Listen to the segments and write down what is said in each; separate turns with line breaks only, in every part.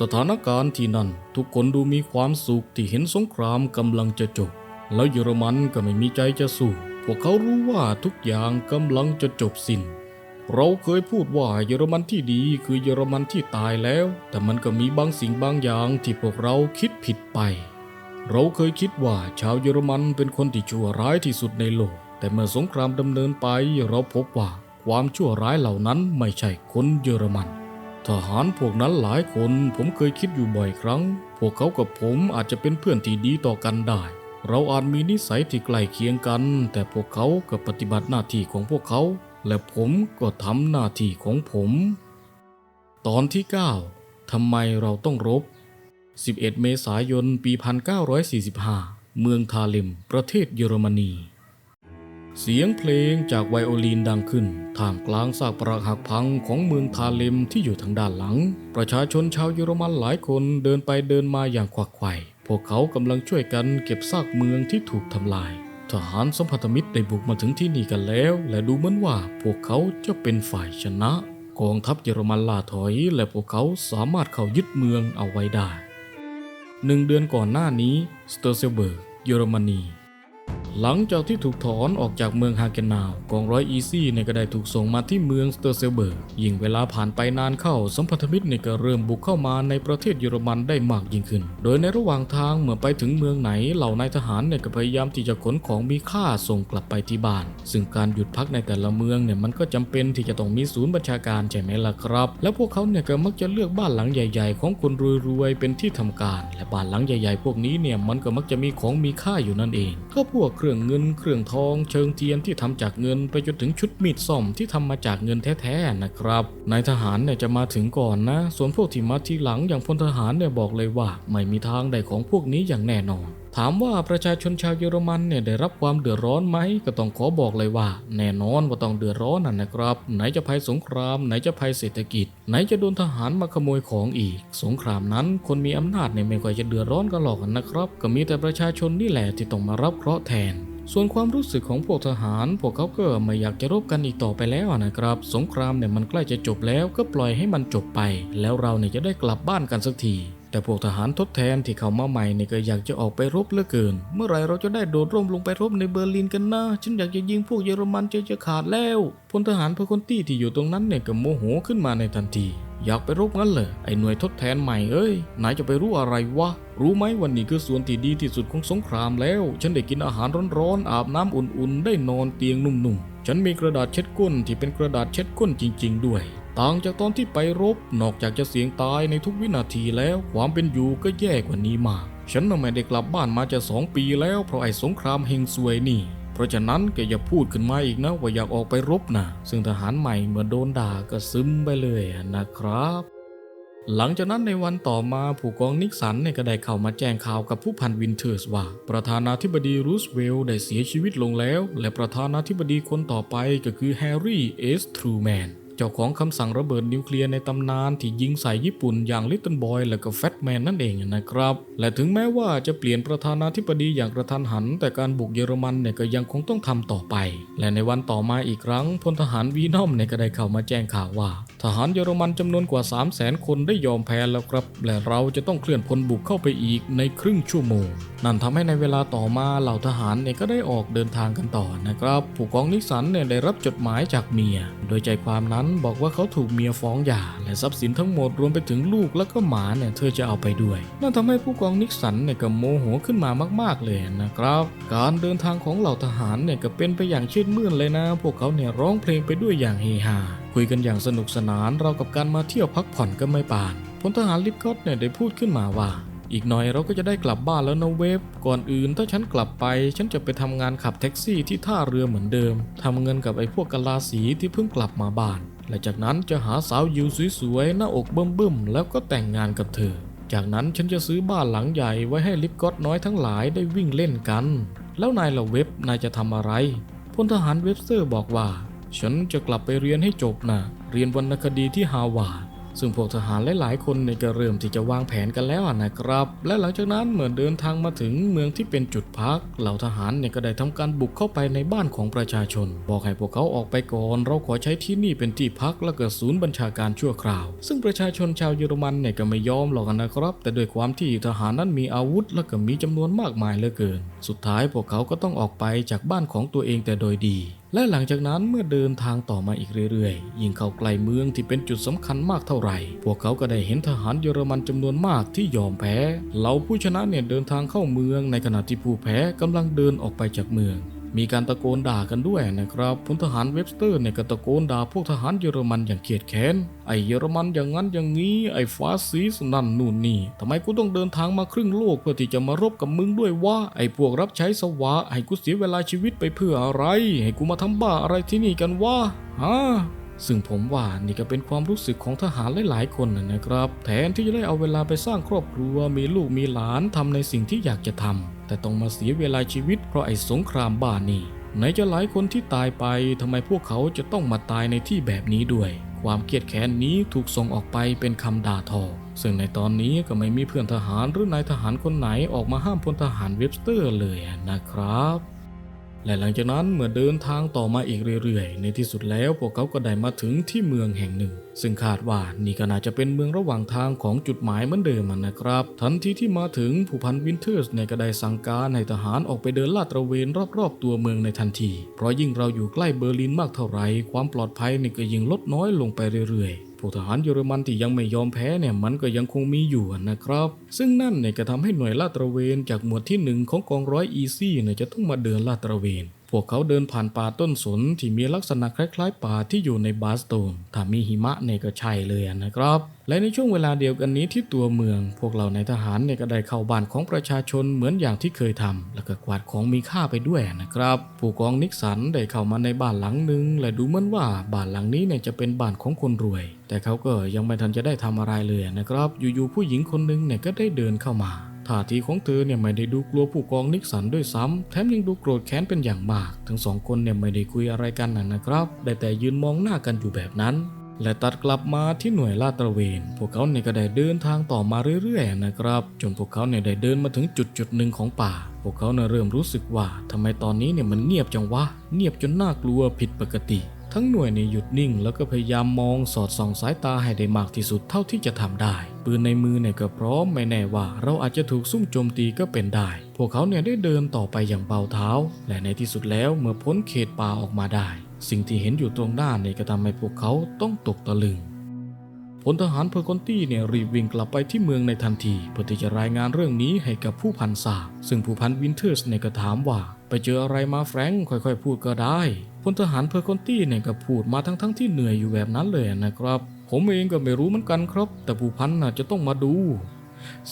สถานการณ์ที่นั่นทุกคนดูมีความสุขที่เห็นสงครามกำลังจะจบ แล้วเยอรมันก็ไม่มีใจจะสู้ พวกเขารู้ว่าทุกอย่างกำลังจะจบสิ้น เราเคยพูดว่าเยอรมันที่ดีคือเยอรมันที่ตายแล้ว แต่มันก็มีบางสิ่งบางอย่างที่พวกเราคิดผิดไป เราเคยคิดว่าชาวเยอรมันเป็นคนที่ชั่วร้ายที่สุดในโลก แต่เมื่อสงครามดำเนินไปเราพบว่าความชั่วร้ายเหล่านั้นไม่ใช่คนเยอรมัน ทหารพวกนั้นหลายคนผมเคยคิดอยู่บ่อยครั้ง พวกเขากับผมอาจจะเป็นเพื่อนที่ดีต่อกันได้ เราอาจมีนิสัยที่ใกล้เคียงกัน แต่พวกเขาก็ปฏิบัติหน้าที่ของพวกเขา และผมก็ทำหน้าที่ของผม ตอนที่ 9ทำไมเราต้องรบ 11 เมษายน ปี 1945 เมืองทาเลมประเทศเยอรมนี เสียงเพลงจากไวโอลินดังขึ้น ท่ามกลางซากปรักหักพังของเมืองทาเลมที่อยู่ทางด้านหลัง ประชาชนชาวเยอรมันหลายคนเดินไปเดินมาอย่างขวักไขว่พวกเขากำลังช่วยกันเก็บซากเมืองที่ถูกทำลาย ทหารสัมพันธมิตรได้บุกมาถึงที่นี่กันแล้ว และดูเหมือนว่าพวกเขาจะเป็นฝ่ายชนะ กองทัพเยอรมันล่าถอย และพวกเขาสามารถเข้ายึดเมืองเอาไว้ได้หนึ่งเดือนก่อนหน้านี้สเตอร์เซเบิร์กเยอรมนี หลังจากที่ถูกถอนออกจากเมืองฮาเกนนาวกองร้อยอีซี่ในยก็ได้ถูกส่งมาที่เมืองสเตอร์เซลเบิร์กยิ่งเวลาผ่านไปนานเข้าสัมพันธมิตรเนี่ยก็เริ่มบุกเข้ามาในประเทศเยอรมันได้มากยิ่งขึ้น โดยในระหว่างทางเมื่อไปถึงเมืองไหนเหล่านายทหารเนี่ยก็พยายามที่จะขนของมีค่าส่งกลับไปที่บ้าน ซึ่งการหยุดพักในแต่ละเมืองเนี่ยมันก็จำเป็นที่จะต้องมีศูนย์บัญชาการใช่ไหมล่ะครับ แล้วพวกเขาเนี่ยก็มักจะเลือกบ้านหลังใหญ่ ๆ ของคนรวยๆเป็นที่ทำการ และบ้านหลังใหญ่ ๆ พวกนี้เนี่ยมันก็มักจะมีของมีค่าอยู่นั่นเองก็พวกรื่องเงินเครื่องทอง เชิงเทียนที่ทำจากเงินไปจนถึงชุดมีดซ่อมที่ทำมาจากเงินแท้ๆนะครับนายทหารเนี่ยจะมาถึงก่อนนะ ส่วนพวกที่มาทีหลังอย่างพลทหารเนี่ยบอกเลยว่า ไม่มีทางได้ของพวกนี้อย่างแน่นอน ถามว่าประชาชนชาวเยอรมันเนี่ยได้รับความเดือดร้อนไหมก็ต้องขอบอกเลยว่า แน่นอนว่าต้องเดือดร้อนน่ะนะครับ ไหนจะภัยสงคราม ไหนจะภัยเศรษฐกิจ ไหนจะโดนทหารมาขโมยของอีก สงครามนั้น คนมีอำนาจเนี่ยไม่ค่อยจะเดือดร้อนกันหรอกนะครับ ก็มีแต่ประชาชนนี่แหละที่ต้องมารับเคราะห์แทนส่วนความรู้สึกของพวกทหาร พวกเขาก็ไม่อยากจะรบกันอีกต่อไปแล้วนะครับ สงครามเนี่ยมันใกล้จะจบแล้วก็ปล่อยให้มันจบไป แล้วเราเนี่ยจะได้กลับบ้านกันสักที แต่พวกทหารทดแทนที่เข้ามาใหม่เนี่ยก็อยากจะออกไปรบเหลือเกิน เมื่อไหรเราจะได้โดดร่มลงไปรบในเบอร์ลินกันนะ ฉันอยากจะยิงพวกเยอรมันใจจะขาดแล้วพลทหารพลคนตี้ที่อยู่ตรงนั้นเนี่ยก็โมโหขึ้นมาในทันที อยากไปรบงั้นเหรอไอ้หน่วยทดแทนใหม่เอ้ยนายจะไปรู้อะไรวะรู้ไหมวันนี้คือส่วนที่ดีที่สุดของสงครามแล้ว ฉันได้กินอาหารร้อนๆอาบน้ำอุ่นๆ ได้นอนเตียงนุ่มๆ ฉันมีกระดาษเช็ดก้นที่เป็นกระดาษเช็ดก้นจริง ๆ ด้วย ต่างจากตอนที่ไปรบ นอกจากจะเสี่ยงตายในทุกวินาทีแล้ว ความเป็นอยู่ก็แย่กว่านี้มาก ฉันน่ะไม่ได้กลับบ้านมาจะสองปีแล้วเพราะไอ้สงครามเฮงซวยนี่ เพราะฉะนั้นแกอย่าพูดขึ้นมาอีกนะว่าอยากออกไปรบนะซึ่งทหารใหม่เมื่อโดนด่าก็ซึมไปเลยนะครับ หลังจากนั้นในวันต่อมาผู้กองนิกสันเนี่ยก็ได้เข้ามาแจ้งข่าวกับผู้พันวินเทอร์สว่า ประธานาธิบดีรูสเวลล์ได้เสียชีวิตลงแล้ว และประธานาธิบดีคนต่อไปก็คือแฮร์รี่เอสทรูแมน เจ้าของคำสั่งระเบิดนิวเคลียร์ในตำนานที่ยิงใส่ญี่ปุ่นอย่างลิตเติ้ลบอยและก็แฟตแมนนั่นเองนะครับ และถึงแม้ว่าจะเปลี่ยนประธานาธิบดีอย่างกระทันหัน แต่การบุกเยอรมันเนี่ยก็ยังคงต้องทำต่อไป และในวันต่อมาอีกครั้งพลทหารวีนอมเนี่ยก็ได้เข้ามาแจ้งข่าวว่า ทหารเยอรมันจำนวนกว่า 3 0 0แสนคนได้ยอมแพ้แล้วครับ และเราจะต้องเคลื่อนพลบุกเข้าไปอีกในครึ่งชั่วโมง นั่นทำให้ในเวลาต่อมาเหล่าทหารเนี่ยก็ได้ออกเดินทางกันต่อนะครับ ผู้กองนิสันเนี่ยได้รับจดหมายจากเมีย โดยใจความนั้นบอกว่าเขาถูกเมียฟ้องหย่า และทรัพย์สินทั้งหมดรวมไปถึงลูกและก็หมาเนี่ยเธอจะเอาไปด้วยนั่นทำให้ผู้กองนิกสันเนี่ยก็โมโหขึ้นมามาก ๆเลยนะครับ การเดินทางของเหล่าทหารเนี่ยก็เป็นไปอย่างชื่นมื่นเลยนะ พวกเขาเนี่ยร้องเพลงไปด้วยอย่างเฮฮาคุยกันอย่างสนุกสนานเรากับการมาเที่ยวพักผ่อนก็ไม่ปานพลทหารลิฟกอตเนี่ยได้พูดขึ้นมาว่าอีกหน่อยเราก็จะได้กลับบ้านแล้วนะเวฟ ก่อนอื่นถ้าฉันกลับไป ฉันจะไปทำงานขับแท็กซี่ที่ท่าเรือเหมือนเดิมทำเงินกับไอ้พวกกะลาสีที่เพิ่งกลับมาบ้าน และจากนั้นจะหาสาวยิวสวยๆหน้าอกเบิ่มๆแล้วก็แต่งงานกับเธอ จากนั้นฉันจะซื้อบ้านหลังใหญ่ไว้ให้ลิฟกอตน้อยทั้งหลายได้วิ่งเล่นกัน แล้วนายละเว็บนายจะทำอะไรพลทหารเว็บเซอร์บอกว่า ฉันจะกลับไปเรียนให้จบนะเรียนวรรณคดีที่ฮาวาด ซึ่งพวกทหารหลาย ๆ คนในก็เริ่มที่จะวางแผนกันแล้วนะครับ และหลังจากนั้นเมื่อเดินทางมาถึงเมืองที่เป็นจุดพัก เหล่าทหารเนี่ยก็ได้ทำการบุกเข้าไปในบ้านของประชาชน บอกให้พวกเขาออกไปก่อน เราขอใช้ที่นี่เป็นที่พักและเก็ศูนย์บัญชาการชั่วคราว ซึ่งประชาชนชาวเยอรมันเนี่ยก็ไม่ยอมหรอกนะครับ แต่ด้วยความที่ทหารนั้นมีอาวุธและก็มีจำนวนมากมายเหลือเกิน สุดท้ายพวกเขาก็ต้องออกไปจากบ้านของตัวเองแต่โดยดีและหลังจากนั้นเมื่อเดินทางต่อมาอีกเรื่อยๆ ยิ่งเข้าใกล้เมืองที่เป็นจุดสำคัญมากเท่าไหร่ พวกเขาก็ได้เห็นทหารเยอรมันจำนวนมากที่ยอมแพ้ เหล่าผู้ชนะเนี่ยเดินทางเข้าเมืองในขณะที่ผู้แพ้กำลังเดินออกไปจากเมือง มีการตะโกนด่ากันด้วยนะครับพลทหารเว็บสเตอร์เนี่ยก็ตะโกนด่าพวกทหารเยอรมันอย่างเกลียดแค้น ไอเยอรมันอย่างนั้นอย่างนี้ไอฟาสซิสนั่นนู่นนี่ทำไมกูต้องเดินทางมาครึ่งโลกเพื่อที่จะมารบกับมึงด้วยวะไอพวกรับใช้สวะให้กูเสียเวลาชีวิตไปเพื่ออะไร ให้กูมาทำบ้าอะไรที่นี่กันวะฮะซึ่งผมว่านี่ก็เป็นความรู้สึกของทหารหลายๆคนนะครับ แทนที่จะได้เอาเวลาไปสร้างครอบครัวมีลูกมีหลานทำในสิ่งที่อยากจะทำ แต่ต้องมาเสียเวลาชีวิตเพราะไอ้สงครามบ้านี่ ไหนจะหลายคนที่ตายไปทำไมพวกเขาจะต้องมาตายในที่แบบนี้ด้วย ความเกลียดแค้นนี้ถูกส่งออกไปเป็นคำด่าทอ ซึ่งในตอนนี้ก็ไม่มีเพื่อนทหารหรือนายทหารคนไหนออกมาห้ามพลทหารเว็บสเตอร์เลยนะครับ และหลังจากนั้นเมื่อเดินทางต่อมาอีกเรื่อยๆ ในที่สุดแล้วพวกเขาก็ได้มาถึงที่เมืองแห่งหนึ่ง ซึ่งคาดว่านี่ก็น่าจะเป็นเมืองระหว่างทางของจุดหมายเหมือนเดิมนะครับ ทันทีที่มาถึงผู้พันวินเทอร์สเนี่ยก็ได้สั่งการให้ทหารออกไปเดินลาดตระเวนรอบๆ ตัวเมืองในทันที เพราะยิ่งเราอยู่ใกล้เบอร์ลินมากเท่าไหร่ความปลอดภัยนี่ก็ยิ่งลดน้อยลงไปเรื่อยๆ ผู้ทหารเยอรมันที่ยังไม่ยอมแพ้เนี่ยมันก็ยังคงมีอยู่นะครับ ซึ่งนั่นเนี่ยก็ทำให้หน่วยลาดตระเวนจากหมวดที่หนึ่งของกองร้อยอีซี่เนี่ยจะต้องมาเดินลาดตระเวน วกเขาเดินผ่านป่าต้นสนที่มีลักษณะคล้ายๆ ป่าที่อยู่ในบาสโตน ถ้ามีหิมะเนี่ยก็ใช่เลยนะครับ และในช่วงเวลาเดียวกันนี้ที่ตัวเมือง พวกเราในทหารเนี่ยก็ได้เข้าบ้านของประชาชนเหมือนอย่างที่เคยทำแล้วก็กวาดของมีค่าไปด้วยนะครับ ผู้กองนิกสันได้เข้ามาในบ้านหลังหนึ่งและดูเหมือนว่าบ้านหลังนี้เนี่ยจะเป็นบ้านของคนรวย แต่เขาก็ยังไม่ทันจะได้ทำอะไรเลยนะครับ อยู่ๆผู้หญิงคนหนึ่งเนี่ยก็ได้เดินเข้ามา ท่าทีของเธอเนี่ยไม่ได้ดูกลัวผู้กองนิกสันด้วยซ้ำแถมยังดูโกรธแค้นเป็นอย่างมาก ทั้งสองคนเนี่ยไม่ได้คุยอะไรกันนะนะครับ ได้แต่ยืนมองหน้ากันอยู่แบบนั้น และตัดกลับมาที่หน่วยลาดตระเวน พวกเขาเนี่ยก็ได้เดินทางต่อมาเรื่อยๆนะครับ จนพวกเขาเนี่ยได้เดินมาถึงจุดจุดหนึ่งของป่า พวกเขาเนี่ยเริ่มรู้สึกว่าทำไมตอนนี้เนี่ยมันเงียบจังวะ เงียบจนน่ากลัวผิดปกติ ทั้งหน่วยเนี่ยหยุดนิ่ง แล้วก็พยายามมองสอดส่องสายตาให้ได้มากที่สุดเท่าที่จะทำได้ ปืนในมือเนี่ยก็พร้อมไม่แน่ว่า เราอาจจะถูกซุ่มโจมตีก็เป็นได้ พวกเขาเนี่ยได้เดินต่อไปอย่างเบาเท้า และในที่สุดแล้วเมื่อพ้นเขตป่าออกมาได้ สิ่งที่เห็นอยู่ตรงหน้าเนี่ยก็ทำให้พวกเขาต้องตกตะลึงพลทหารเพอร์กอนตี้เนี่ยรีบวิ่งกลับไปที่เมืองในทันทีเพื่อที่จะรายงานเรื่องนี้ให้กับผู้พันทราบซึ่งผู้พันวินเทอร์สเนี่ยก็ถามว่า ไปเจออะไรมาแฟรงค์ค่อยๆ พูดก็ได้พลทหารเพอร์กอนตี้เนี่ยก็พูดมาทั้งๆที่เหนื่อยอยู่แบบนั้นเลยนะครับ ผมเองก็ไม่รู้เหมือนกันครับ แต่ผู้พันน่ะจะต้องมาดู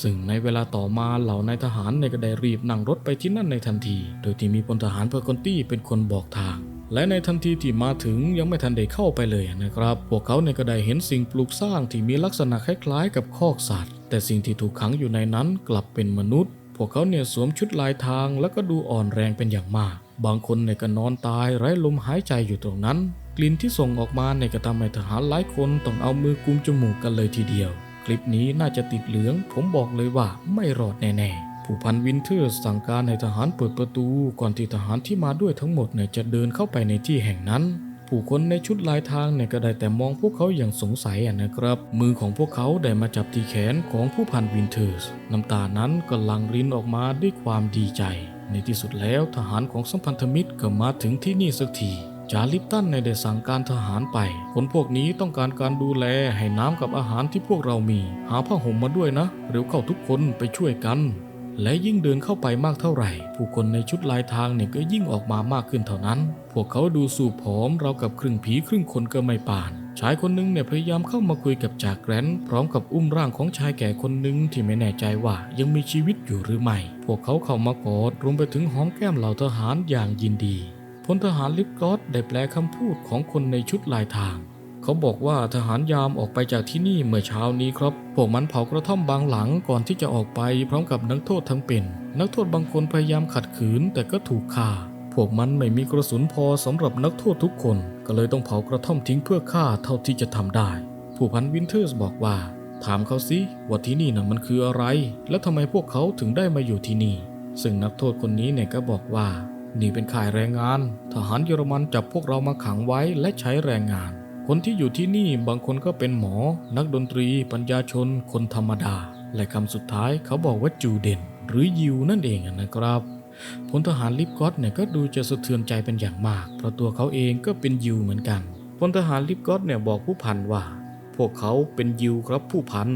ซึ่งในเวลาต่อมาเหล่านายทหารเนี่ยก็ได้รีบนั่งรถไปที่นั่นในทันที โดยที่มีพลทหารเพอร์กอนตี้เป็นคนบอกทางและในทันทีที่มาถึงยังไม่ทันได้เข้าไปเลยนะครับ พวกเขาเนี่ยก็ได้เห็นสิ่งปลูกสร้างที่มีลักษณะคล้ายๆ กับคอกสัตว์ แต่สิ่งที่ถูกขังอยู่ในนั้นกลับเป็นมนุษย์ พวกเขาเนี่ยสวมชุดลายทางแล้วก็ดูอ่อนแรงเป็นอย่างมาก บางคนเนี่ยก็นอนตายไร้ลมหายใจอยู่ตรงนั้น กลิ่นที่ส่งออกมาเนี่ยก็ทำให้ทหารหลายคนต้องเอามือกุมจมูกกันเลยทีเดียว คลิปนี้น่าจะติดเหลือง ผมบอกเลยว่าไม่รอดแน่ๆ ผู้พันวินเทอร์สั่งการให้ทหารเปิดประตู ก่อนที่ทหารที่มาด้วยทั้งหมดเนี่ยจะเดินเข้าไปในที่แห่งนั้น ผู้คนในชุดลายทางเนี่ยก็ได้แต่มองพวกเขาอย่างสงสัยะนะครับ มือของพวกเขาได้มาจับที่แขนของผู้พันวินเทอร์สน้ำตานั้นก็ลังรินออกมาด้วยความดีใจ ในที่สุดแล้วทหารของสัมพันธมิตรก็มาถึงที่นี่สักทีจาลิปตันในได้สั่งการทหารไป คนพวกนี้ต้องการการดูแลให้น้ำกับอาหารที่พวกเรามี หาผ้าห่มมาด้วยนะ เร็วเข้าทุกคนไปช่วยกัน และยิ่งเดินเข้าไปมากเท่าไหร่ ผู้คนในชุดลายทางเนี่ยก็ยิ่งออกมามากขึ้นเท่านั้น พวกเขาดูสูบผอมเรากับครึ่งผีครึ่งคนก็ไม่ป่าน ชายคนหนึงเนี่ยพยายามเข้ามาคุยกับจากแกรนพร้อมกับอุ้มร่างของชายแก่คนหนึ่งที่ไม่แน่ใจว่ายังมีชีวิตอยู่หรือไม่ พวกเขาเข้ามากอดรวมไปถึงหอมแก้มเหล่าทหารอย่างยินดีพลทหารลิปกอตได้แปลคำพูดของคนในชุดลายทาง เขาบอกว่าทหารยามออกไปจากที่นี่เมื่อเช้านี้ครับ พวกมันเผากระท่อมบางหลังก่อนที่จะออกไปพร้อมกับนักโทษทั้งเป็น นักโทษบางคนพยายามขัดขืนแต่ก็ถูกฆ่า พวกมันไม่มีกระสุนพอสำหรับนักโทษทุกคน ก็เลยต้องเผากระท่อมทิ้งเพื่อฆ่าเท่าที่จะทำได้ ผู้พันวินเทอร์สบอกว่า ถามเขาสิว่าที่นี่น่ะมันคืออะไร แล้วทำไมพวกเขาถึงได้มาอยู่ที่นี่ ซึ่งนักโทษคนนี้เนี่ยก็บอกว่า นี่เป็นข่ายแรงงาน ทหารเยอรมันจับพวกเรามาขังไว้และใช้แรงงาน คนที่อยู่ที่นี่บางคนก็เป็นหมอ นักดนตรี ปัญญาชน คนธรรมดา และคำสุดท้ายเขาบอกว่าจูเดน หรือยิวนั่นเองนะครับพลทหารลิฟกอตเนี่ยก็ดูจะสะเทือนใจเป็นอย่างมาก เพราะตัวเขาเองก็เป็นยิวเหมือนกันพลทหารลิฟกอตเนี่ยบอกผู้พันว่า พวกเขาเป็นยิวครับผู้พัน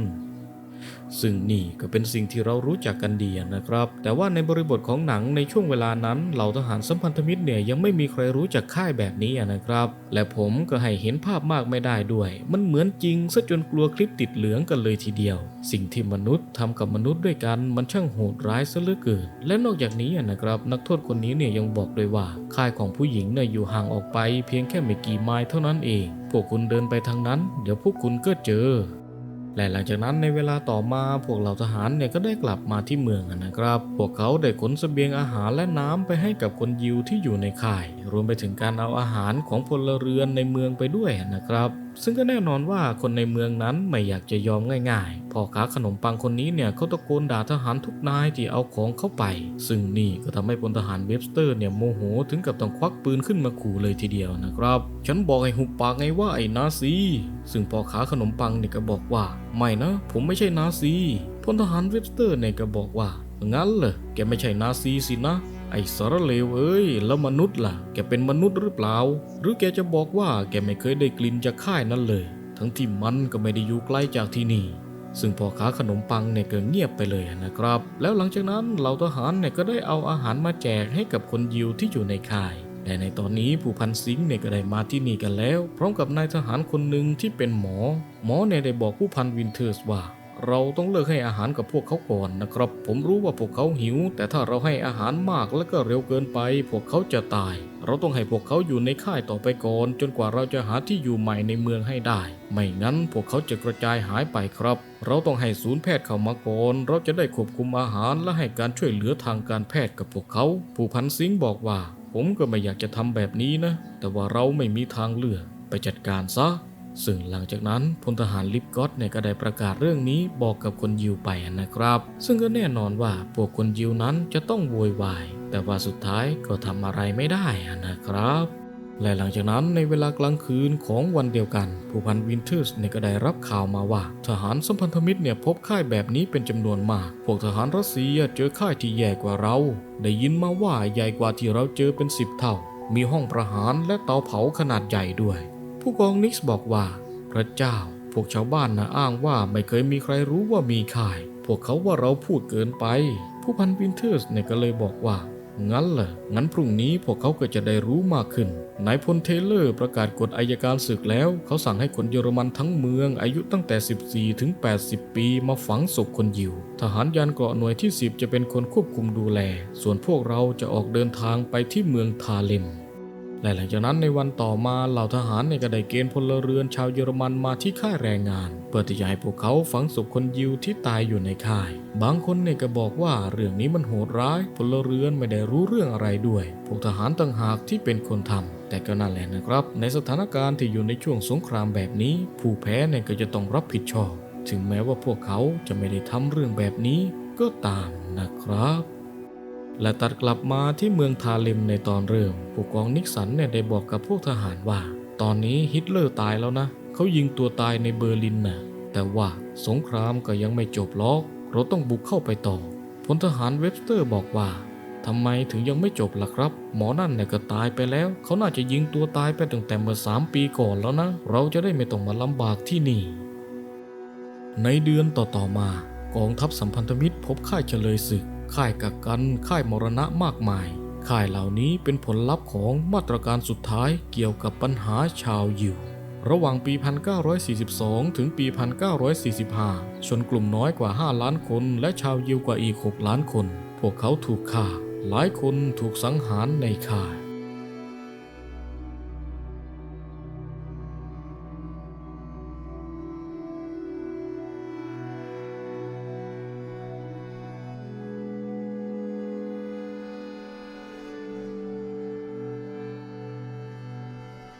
ซึ่งนี่ก็เป็นสิ่งที่เรารู้จักกันดีนะครับ แต่ว่าในบริบทของหนังในช่วงเวลานั้นเหล่าทหารสัมพันธมิตรเนี่ยยังไม่มีใครรู้จักค่ายแบบนี้นะครับ และผมก็ให้เห็นภาพมากไม่ได้ด้วย มันเหมือนจริงซะจนกลัวคลิปติดเหลืองกันเลยทีเดียว สิ่งที่มนุษย์ทำกับมนุษย์ด้วยกันมันช่างโหดร้ายซะเหลือเกิน และนอกจากนี้นะครับนักโทษคนนี้เนี่ยยังบอกด้วยว่าค่ายของผู้หญิงเนี่ยอยู่ห่างออกไป เพียงแค่ไม่กี่ไมล์เท่านั้นเอง พวกคุณเดินไปทางนั้น เดี๋ยวพวกคุณก็เจอ และหลังจากนั้นในเวลาต่อมาพวกเหล่าทหารเนี่ยก็ได้กลับมาที่เมืองนะครับ พวกเขาได้ขนเสบียงอาหารและน้ำไปให้กับคนยิวที่อยู่ในค่าย รวมไปถึงการเอาอาหารของพลเรือนในเมืองไปด้วยนะครับ ซึ่งก็แน่นอนว่าคนในเมืองนั้นไม่อยากจะยอมง่ายๆพ่อค้าขนมปังคนนี้เนี่ยเขาตะโกนด่าทหารทุกนายที่เอาของเข้าไป ซึ่งนี่ก็ทำให้พลทหารเวบสเตอร์เนี่ยโมโหถึงกับต้องควักปืนขึ้นมาขู่เลยทีเดียวนะครับ ฉันบอกให้หุบปากไงว่าไอ้นาซี ซึ่งพ่อค้าขนมปังเนี่ยก็บอกว่า ไม่นะ ผมไม่ใช่นาซีพลทหารเวบสเตอร์เนี่ยก็บอกว่างั้นเหรอแกไม่ใช่นาซีสินะ ไอ้สารเลวเอ้ย แล้วมนุษย์ล่ะ แกเป็นมนุษย์หรือเปล่า หรือแกจะบอกว่าแกไม่เคยได้กลิ่นจากค่ายนั้นเลย ทั้งที่มันก็ไม่ได้อยู่ไกลจากที่นี่ ซึ่งพ่อค้าขนมปังเนี่ยก็เงียบไปเลยนะครับ แล้วหลังจากนั้นเหล่าทหารเนี่ยก็ได้เอาอาหารมาแจกให้กับคนยิวที่อยู่ในค่ายแต่ในตอนนี้ผู้พันสิงห์เนี่ยก็ได้มาที่นี่กันแล้ว พร้อมกับนายทหารคนหนึ่งที่เป็นหมอ หมอเนี่ยได้บอกผู้พันวินเทอร์สว่า เราต้องเลิกให้อาหารกับพวกเขาก่อนนะครับ ผมรู้ว่าพวกเขาหิว แต่ถ้าเราให้อาหารมากและก็เร็วเกินไป พวกเขาจะตาย เราต้องให้พวกเขาอยู่ในค่ายต่อไปก่อน จนกว่าเราจะหาที่อยู่ใหม่ในเมืองให้ได้ ไม่งั้นพวกเขาจะกระจายหายไปครับ เราต้องให้ศูนย์แพทย์เข้ามาก่อนเราจะได้ควบคุมอาหารและให้การช่วยเหลือทางการแพทย์กับพวกเขา ผู้พันสิงห์บอกว่า ผมก็ไม่อยากจะทำแบบนี้นะ แต่ว่าเราไม่มีทางเลือกไปจัดการซะ ซึ่งหลังจากนั้นพลทหารลิปก็ตเนี่ยก็ได้ประกาศเรื่องนี้บอกกับคนยิวไปนะครับ ซึ่งก็แน่นอนว่าพวกคนยิวนั้นจะต้องโวยวาย แต่ว่าสุดท้ายก็ทำอะไรไม่ได้นะครับและหลังจากนั้นในเวลากลางคืนของวันเดียวกัน ผู้พันวินเทอร์สเนี่ยก็ได้รับข่าวมาว่า ทหารสัมพันธมิตรเนี่ยพบค่ายแบบนี้เป็นจำนวนมาก พวกทหารรัสเซียเจอค่ายที่ใหญ่กว่าเรา ได้ยินมาว่าใหญ่กว่าที่เราเจอเป็นสิบเท่า มีห้องประหารและเตาเผาขนาดใหญ่ด้วย ผู้กองนิกส์บอกว่า พระเจ้า พวกชาวบ้านนะอ้างว่าไม่เคยมีใครรู้ว่ามีข่าย พวกเขาว่าเราพูดเกินไป ผู้พันวินเทอร์สเนี่ยก็เลยบอกว่า งั้นเหรองั้นพรุ่งนี้พวกเขาก็จะได้รู้มากขึ้นนายพลเทเลอร์ประกาศกฎอายการศึกแล้ว เขาสั่งให้คนเยอรมันทั้งเมือง อายุตั้งแต่ 14 ถึง 80 ปีมาฝังศพคนยิว ทหารยานเกราะหน่วยที่ 10 จะเป็นคนควบคุมดูแล ส่วนพวกเราจะออกเดินทางไปที่เมืองทาเลม และหลังจากนั้นในวันต่อมาเหล่าทหารเนี่ยก็ไดเกณฑ์พลเรือนชาวเยอรมันมาที่ค่ายแรงงาน เพื่อที่จะให้พวกเขาฝังศพคนยิวที่ตายอยู่ในค่าย บางคนเนี่ยก็บอกว่าเรื่องนี้มันโหดร้าย พลเรือนไม่ได้รู้เรื่องอะไรด้วย พวกทหารต่างหากที่เป็นคนทำแต่ก็นั่นแหละนะครับ ในสถานการณ์ที่อยู่ในช่วงสงครามแบบนี้ ผู้แพ้เนี่ยก็จะต้องรับผิดชอบ ถึงแม้ว่าพวกเขาจะไม่ได้ทำเรื่องแบบนี้ก็ตามนะครับ และตัดกลับมาที่เมืองทาเลมในตอนเริ่ม ผู้กองนิกสันเนี่ยได้บอกกับพวกทหารว่า ตอนนี้ฮิตเลอร์ตายแล้วนะ เขายิงตัวตายในเบอร์ลินนะแต่ว่าสงครามก็ยังไม่จบล็อก เราต้องบุกเข้าไปต่อ พลทหารเวบสเตอร์บอกว่าทำไมถึงยังไม่จบล่ะครับ หมอนั่นเนี่ยก็ตายไปแล้ว เขาน่าจะยิงตัวตายไปตั้งแต่เมื่อสามปีก่อนแล้วนะ เราจะได้ไม่ต้องมาลำบากที่นี่ ในเดือนต่อๆมา กองทัพสัมพันธมิตรพบค่ายเฉลยศึก ค่ายกักกันค่ายมรณะมากมาย ค่ายเหล่านี้เป็นผลลัพธ์ของมาตรการสุดท้ายเกี่ยวกับปัญหาชาวยิว ระหว่างปี 1942 ถึงปี 1945 ชนกลุ่มน้อยกว่า 5 ล้านคน และชาวยิวกว่าอีก 6 ล้านคน พวกเขาถูกฆ่า หลายคนถูกสังหารในค่าย